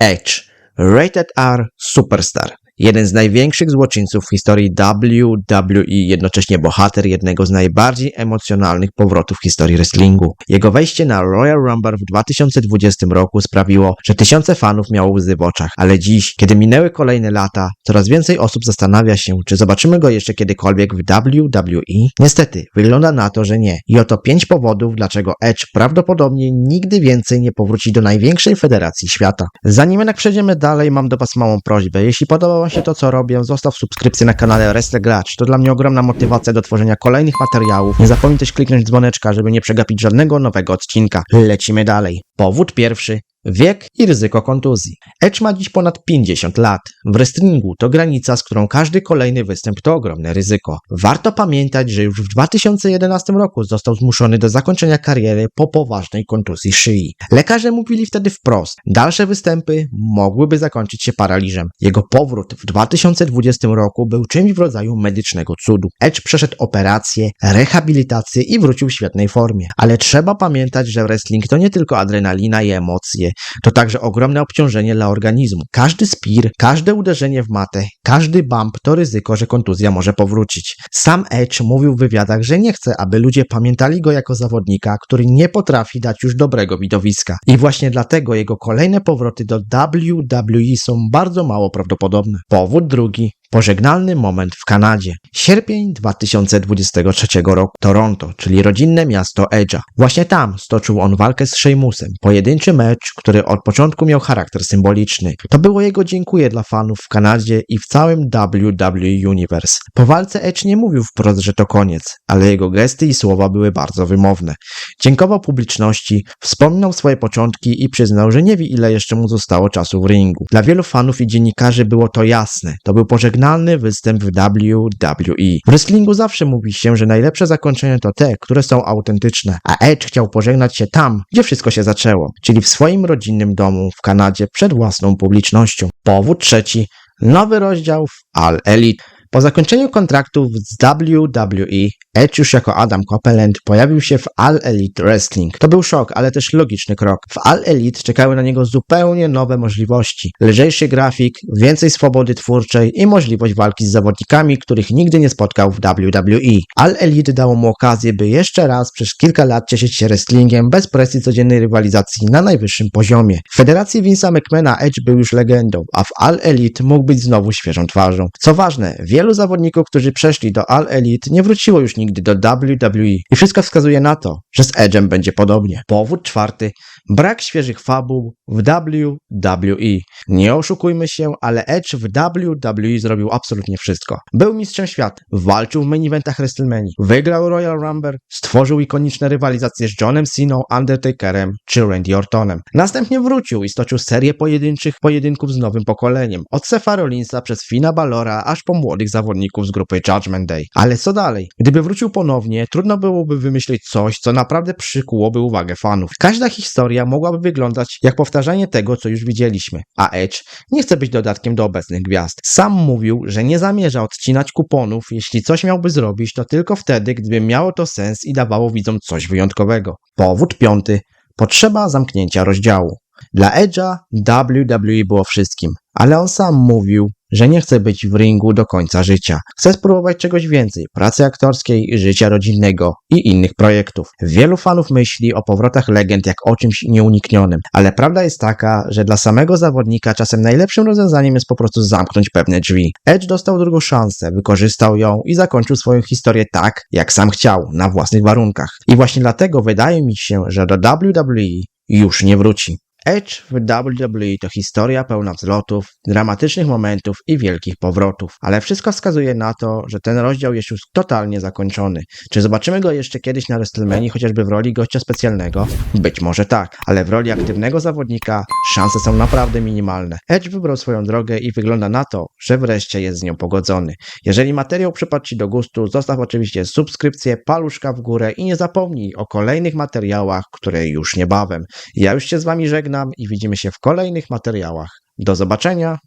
Edge, Rated R Superstar. Jeden z największych złoczyńców w historii WWE, jednocześnie bohater jednego z najbardziej emocjonalnych powrotów w historii wrestlingu. Jego wejście na Royal Rumble w 2020 roku sprawiło, że tysiące fanów miało łzy w oczach, ale dziś, kiedy minęły kolejne lata, coraz więcej osób zastanawia się, czy zobaczymy go jeszcze kiedykolwiek w WWE. Niestety, wygląda na to, że nie. I oto pięć powodów, dlaczego Edge prawdopodobnie nigdy więcej nie powróci do największej federacji świata. Zanim jednak przejdziemy dalej, mam do Was małą prośbę. Jeśli się to, co robię, zostaw subskrypcję na kanale Wrestle Gracz. To dla mnie ogromna motywacja do tworzenia kolejnych materiałów. Nie zapomnij też kliknąć dzwoneczka, żeby nie przegapić żadnego nowego odcinka. Lecimy dalej. Powód pierwszy. Wiek i ryzyko kontuzji. Edge ma dziś ponad 50 lat. W wrestlingu to granica, z którą każdy kolejny występ to ogromne ryzyko. Warto pamiętać, że już w 2011 roku został zmuszony do zakończenia kariery po poważnej kontuzji szyi. Lekarze mówili wtedy wprost, dalsze występy mogłyby zakończyć się paraliżem. Jego powrót w 2020 roku był czymś w rodzaju medycznego cudu. Edge przeszedł operację, rehabilitację i wrócił w świetnej formie. Ale trzeba pamiętać, że wrestling to nie tylko adrenalina i emocje, to także ogromne obciążenie dla organizmu. Każdy spir, każde uderzenie w matę, każdy bump to ryzyko, że kontuzja może powrócić. Sam Edge mówił w wywiadach, że nie chce, aby ludzie pamiętali go jako zawodnika, który nie potrafi dać już dobrego widowiska. I właśnie dlatego jego kolejne powroty do WWE są bardzo mało prawdopodobne. Powód drugi Pożegnalny moment w Kanadzie. Sierpień 2023 roku. Toronto, czyli rodzinne miasto Edge'a. Właśnie tam stoczył on walkę z Sheamusem. Pojedynczy mecz, który od początku miał charakter symboliczny. To było jego dziękuję dla fanów w Kanadzie i w całym WWE Universe. Po walce Edge nie mówił wprost, że to koniec, ale jego gesty i słowa były bardzo wymowne. Dziękował publiczności, wspomniał swoje początki i przyznał, że nie wie ile jeszcze mu zostało czasu w ringu. Dla wielu fanów i dziennikarzy było to jasne. To był pożegnalny występ w WWE. W wrestlingu zawsze mówi się, że najlepsze zakończenia to te, które są autentyczne, a Edge chciał pożegnać się tam, gdzie wszystko się zaczęło, czyli w swoim rodzinnym domu w Kanadzie przed własną publicznością. Powód trzeci. Nowy rozdział w All Elite. Po zakończeniu kontraktu z WWE, Edge już jako Adam Copeland pojawił się w All Elite Wrestling. To był szok, ale też logiczny krok. W All Elite czekały na niego zupełnie nowe możliwości. Lżejszy grafik, więcej swobody twórczej i możliwość walki z zawodnikami, których nigdy nie spotkał w WWE. All Elite dało mu okazję, by jeszcze raz przez kilka lat cieszyć się wrestlingiem bez presji codziennej rywalizacji na najwyższym poziomie. W federacji Vince'a McMahona Edge był już legendą, a w All Elite mógł być znowu świeżą twarzą. Co ważne, wielu zawodników, którzy przeszli do All Elite nie wróciło już nigdy do WWE i wszystko wskazuje na to, że z Edge'em będzie podobnie. Powód czwarty. Brak świeżych fabuł w WWE. Nie oszukujmy się, ale Edge w WWE zrobił absolutnie wszystko. Był mistrzem świata, walczył w main eventach WrestleMania, wygrał Royal Rumble, stworzył ikoniczne rywalizacje z Johnem Ceną, Undertakerem czy Randy Ortonem. Następnie wrócił i stoczył serię pojedynczych pojedynków z nowym pokoleniem. Od Sefa Rollinsa przez Fina Balora aż po młodych zawodników z grupy Judgment Day. Ale co dalej? Gdyby wrócił ponownie, trudno byłoby wymyślić coś, co naprawdę przykułoby uwagę fanów. Każda historia mogłaby wyglądać jak powtarzanie tego, co już widzieliśmy. A Edge nie chce być dodatkiem do obecnych gwiazd. Sam mówił, że nie zamierza odcinać kuponów, jeśli coś miałby zrobić, to tylko wtedy, gdyby miało to sens i dawało widzom coś wyjątkowego. Powód piąty. Potrzeba zamknięcia rozdziału. Dla Edge'a WWE było wszystkim, ale on sam mówił, że nie chce być w ringu do końca życia. Chce spróbować czegoś więcej, pracy aktorskiej, życia rodzinnego i innych projektów. Wielu fanów myśli o powrotach legend jak o czymś nieuniknionym, ale prawda jest taka, że dla samego zawodnika czasem najlepszym rozwiązaniem jest po prostu zamknąć pewne drzwi. Edge dostał drugą szansę, wykorzystał ją i zakończył swoją historię tak, jak sam chciał, na własnych warunkach. I właśnie dlatego wydaje mi się, że do WWE już nie wróci. Edge w WWE to historia pełna wzlotów, dramatycznych momentów i wielkich powrotów, ale wszystko wskazuje na to, że ten rozdział jest już totalnie zakończony. Czy zobaczymy go jeszcze kiedyś na WrestleMania, chociażby w roli gościa specjalnego? Być może tak, ale w roli aktywnego zawodnika szanse są naprawdę minimalne. Edge wybrał swoją drogę i wygląda na to, że wreszcie jest z nią pogodzony. Jeżeli materiał przypadł Ci do gustu, zostaw oczywiście subskrypcję, paluszka w górę i nie zapomnij o kolejnych materiałach, które już niebawem. Ja już się z Wami żegnam i widzimy się w kolejnych materiałach. Do zobaczenia!